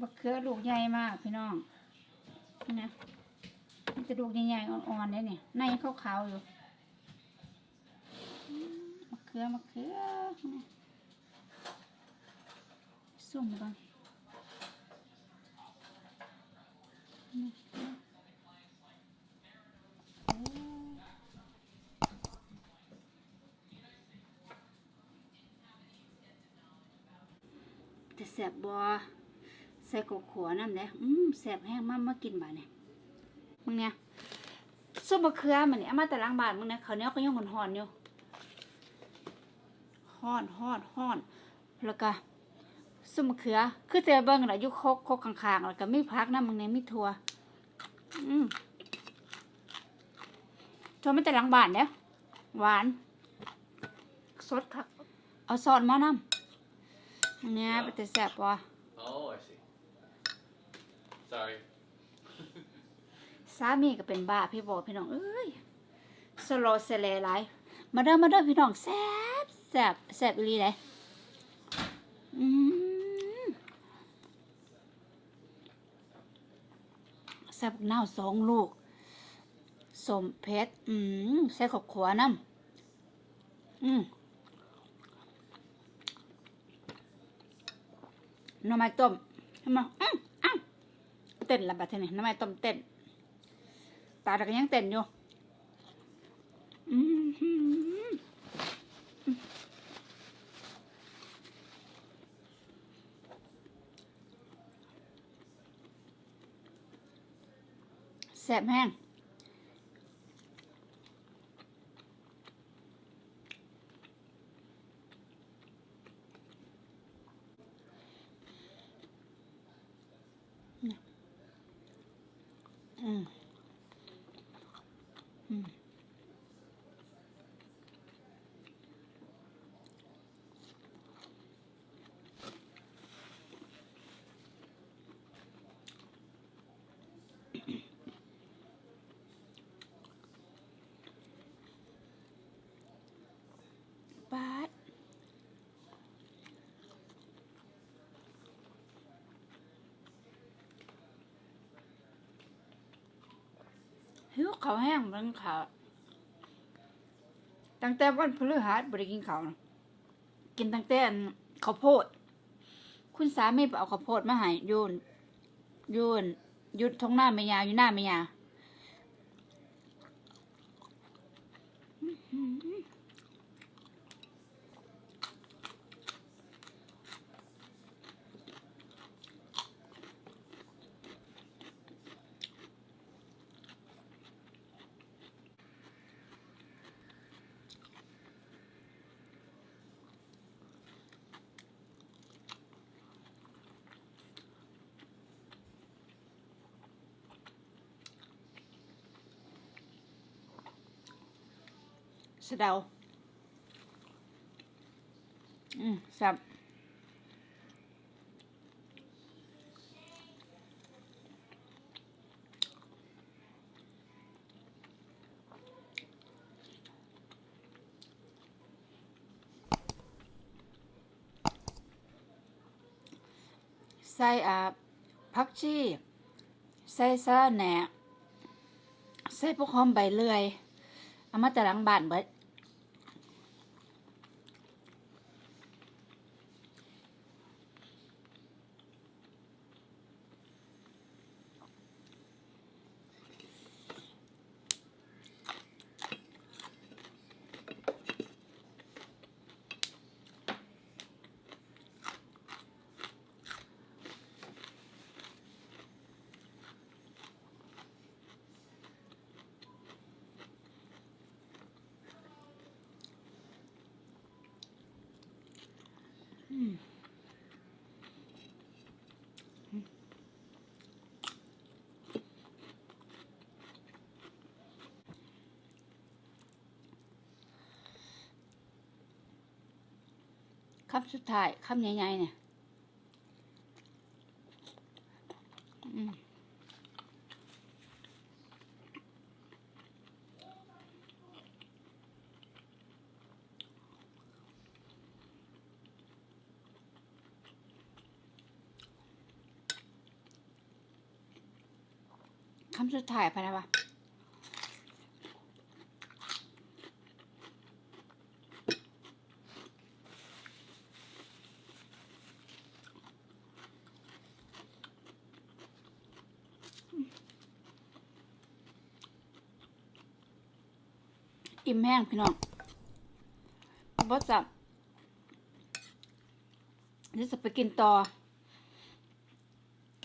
บักเขือลูกใหญ่มากพี่น้องนี่นะมันจะลูกใหญ่ๆอ่อนๆเลยเนี่ยในขาวๆอยู่มะเขือมะเขือสุ่มก่อนจะแสบบั ใส่กบขัวน้ำเด้อืมแสบแห้งมากมากินบ่าเนี่ยมึงเนี่ยส้มมะเขือมันเนี่ยเอามาแต่ล้างบานมึงเนี่ยเขาวเหนี้ยวก็ยังหอนๆอยู่ฮ้อนฮ้อนฮ้อนแล้วก็ส้มมะเขือ คือเจอเบิ้งน่ะอยู่โคกโคกข้างๆแล้วก็มีพักนะมึงเนี่ยมีถั่วอืมถั่วไม่แต่ล้างบานเนี่ยหวาน สดค่ะเอาซอสมานำอันเนี้ยเป็นแต่แสบว่ะ Oh, I see. Sorry. สามีก็เป็นบ้าพี่บอกพี่น้องเอ้ยสโลเซเลไลมาเด้อมาเด้อพี่น้องแซ่บแซ่บแซ่บอีหลีเลยอืมแซ่บหน้าสองลูกสมเพชรอืมใส่ขอบขวาน้ำอืมหน้ำไม้ต้มทำไมอืมอ้า เต้นละบัดเทานี่หน้ำไม้ต้มเต้นตาแต่ก็ยังเต้นอยู่อื้อหือแสบแห้งอืม อื เขาแห้งมันขาตั้งแต่วันพฤหัสบริกินเขากินตั้งแต่ข้าวโพด คุณสามีไปเอาข้าวโพดมาให้โยนโยนยุดท้องหน้าไม่ยาวอยู่หน้าไม่ย สะเดา อืมสับใส่อ่าผักชีใส่สะระแหน่ใส่พวกหอมใบเลื่อย เอามาแต่หลังบ้านเบิด คำสุดท้ายคำใหญ่ๆเนี่ยคำสุดท้ายพะนะวะ อิ่มแห้งพี่น้องบอสับนี่จะไปกินต่อ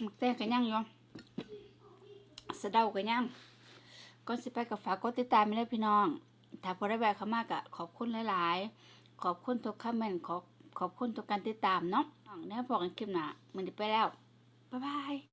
หมักแตงกันย่างอยู่สะเดากันย่างก่อนสิไปกับฝากกดติดตามไม่ได้พี่น้อง ถ้าพอได้แวะเขามากะขอบคุณหลาย ๆ ขอบคุณทุกคอมเมนต์ขอบขอบคุณทุกการติดตามเนาะเนี่ยพอกันคลิปหนามันจะไปแล้ว บ๊ายบาย